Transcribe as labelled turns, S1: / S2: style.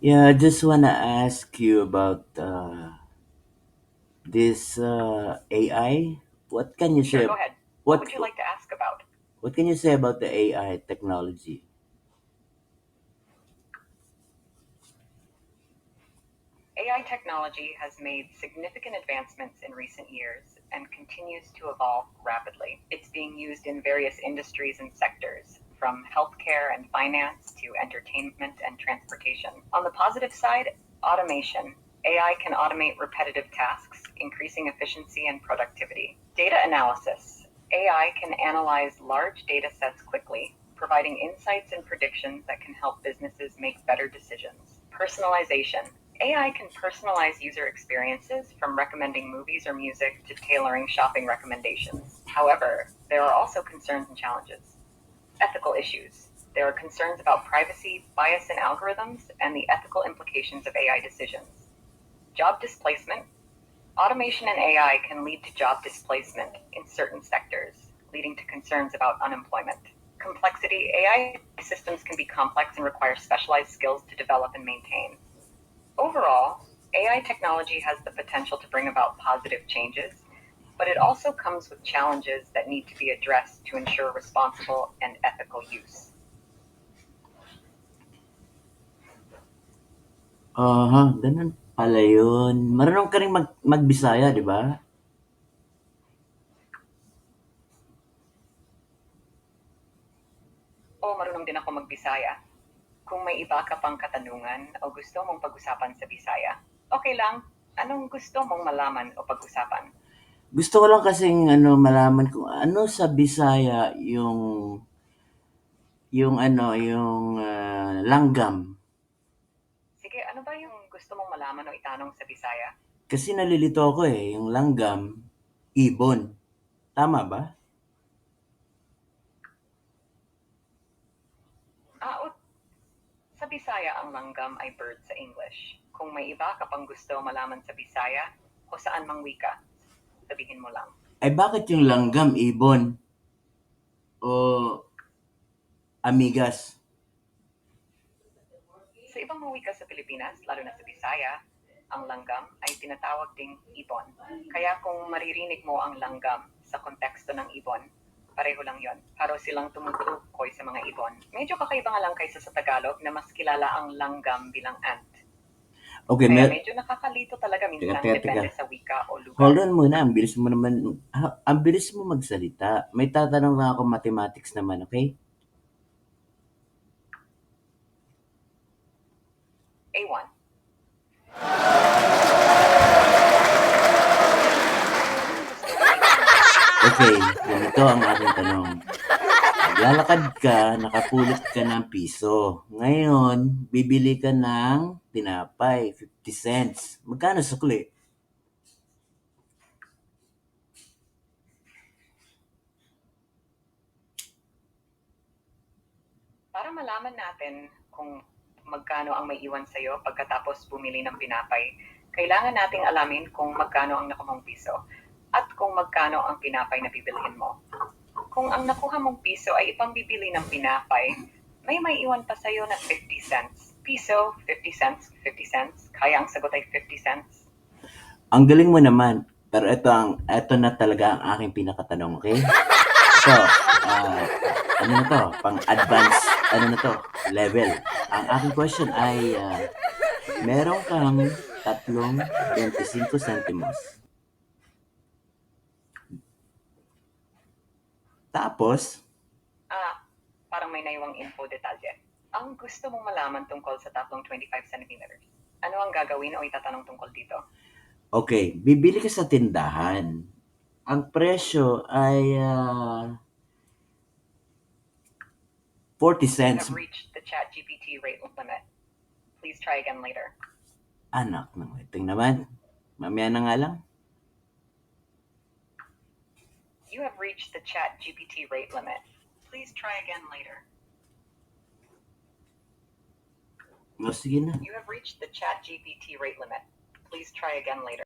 S1: Yeah, I just wanna ask you about uh, this uh, AI. What can you
S2: Sure,
S1: say?
S2: go ahead. What
S1: What
S2: would you like to ask about?
S1: What can you say about the AI technology?
S2: AI technology has made significant advancements in recent years and continues to evolve rapidly. It's being used in various industries and sectors, from healthcare and finance to entertainment and transportation. On the positive side, automation. AI can automate repetitive tasks, increasing efficiency and productivity. Data analysis. AI can analyze large data sets quickly, providing insights and predictions that can help businesses make better decisions. Personalization. AI can personalize user experiences from recommending movies or music to tailoring shopping recommendations. However, there are also concerns and challenges. Ethical issues. There are concerns about privacy, bias in algorithms, and the ethical implications of AI decisions. Job displacement. Automation and AI can lead to job displacement in certain sectors, leading to concerns about unemployment. Complexity. AI systems can be complex and require specialized skills to develop and maintain. Overall, AI technology has the potential to bring about positive changes, but it also comes with challenges that need to be addressed to ensure responsible and ethical use.
S1: Aha, ganun pala yun. Marunong ka rin mag magbisaya, di ba?
S2: Oo, marunong din ako magbisaya. Kung may iba ka pang katanungan o gusto mong pag-usapan sa Bisaya, okay lang. Anong gusto mong malaman o pag-usapan?
S1: Gusto ko lang kasing ano malaman kung ano sa Bisaya yung yung ano, yung ah, langgam.
S2: Sige, ano ba yung gusto mong malaman o itanong sa Bisaya?
S1: Kasi nalilito ako eh, yung langgam, ibon. Tama ba?
S2: Ah, o, sa Bisaya ang langgam ay bird sa English. Kung may iba ka pang gusto malaman sa Bisaya o saan mang wika, sabihin mo lang.
S1: Ay bakit yung langgam ibon? O amigas?
S2: Mga wika sa Pilipinas, lalo na sa Bisaya, ang langgam ay tinatawag ding ibon. Kaya kung maririnig mo ang langgam sa konteksto ng ibon, pareho lang yon. Paro silang tumutukoy sa mga ibon. Medyo kakaiba nga lang kaysa sa Tagalog na mas kilala ang langgam bilang ant.
S1: Okay,
S2: Kaya
S1: mer-
S2: medyo nakakalito talaga minsan
S1: Teka, teka,
S2: depende
S1: teka.
S2: sa wika o lugar.
S1: Hold on muna, ang bilis mo naman, ah, ang bilis mo magsalita. May tatanong lang ako mathematics naman, okay?
S2: A1.
S1: Okay, ganito ang aking tanong. Naglalakad ka, nakapulot ka ng piso. Ngayon, bibili ka ng tinapay, 50 cents. Magkano sukli?
S2: Para malaman natin kung magkano ang may iwan sa'yo pagkatapos bumili ng pinapay, kailangan nating alamin kung magkano ang nakuha mong piso at kung magkano ang pinapay na bibilhin mo. Kung ang nakuha mong piso ay ipambibili ng pinapay, may may iwan pa sa'yo na 50 cents. Piso, 50 cents, 50 cents. Kaya ang sagot ay 50 cents.
S1: Ang galing mo naman. Pero ito ang ito na talaga ang aking pinakatanong, okay? Ito, ah, ano na to? Pang advance, ano na to? Level. Ang aking question ay, ah, meron kang tatlong 25 centimos. Tapos,
S2: Ah, parang may naiwang info detalye. Ang gusto mong malaman tungkol sa tatlong 25 centimeters. Ano ang gagawin o itatanong tungkol dito?
S1: okay, bibili ka sa tindahan. Ang presyo ay ah, 40
S2: You
S1: cents.
S2: have reached the chat GPT rate limit. Please try again later.
S1: Anak ng iting naman. Mamaya na nga lang.
S2: You have reached the chat GPT rate limit. Please try again later.
S1: O, sige na.
S2: You have reached the chat GPT rate limit. Please try again later.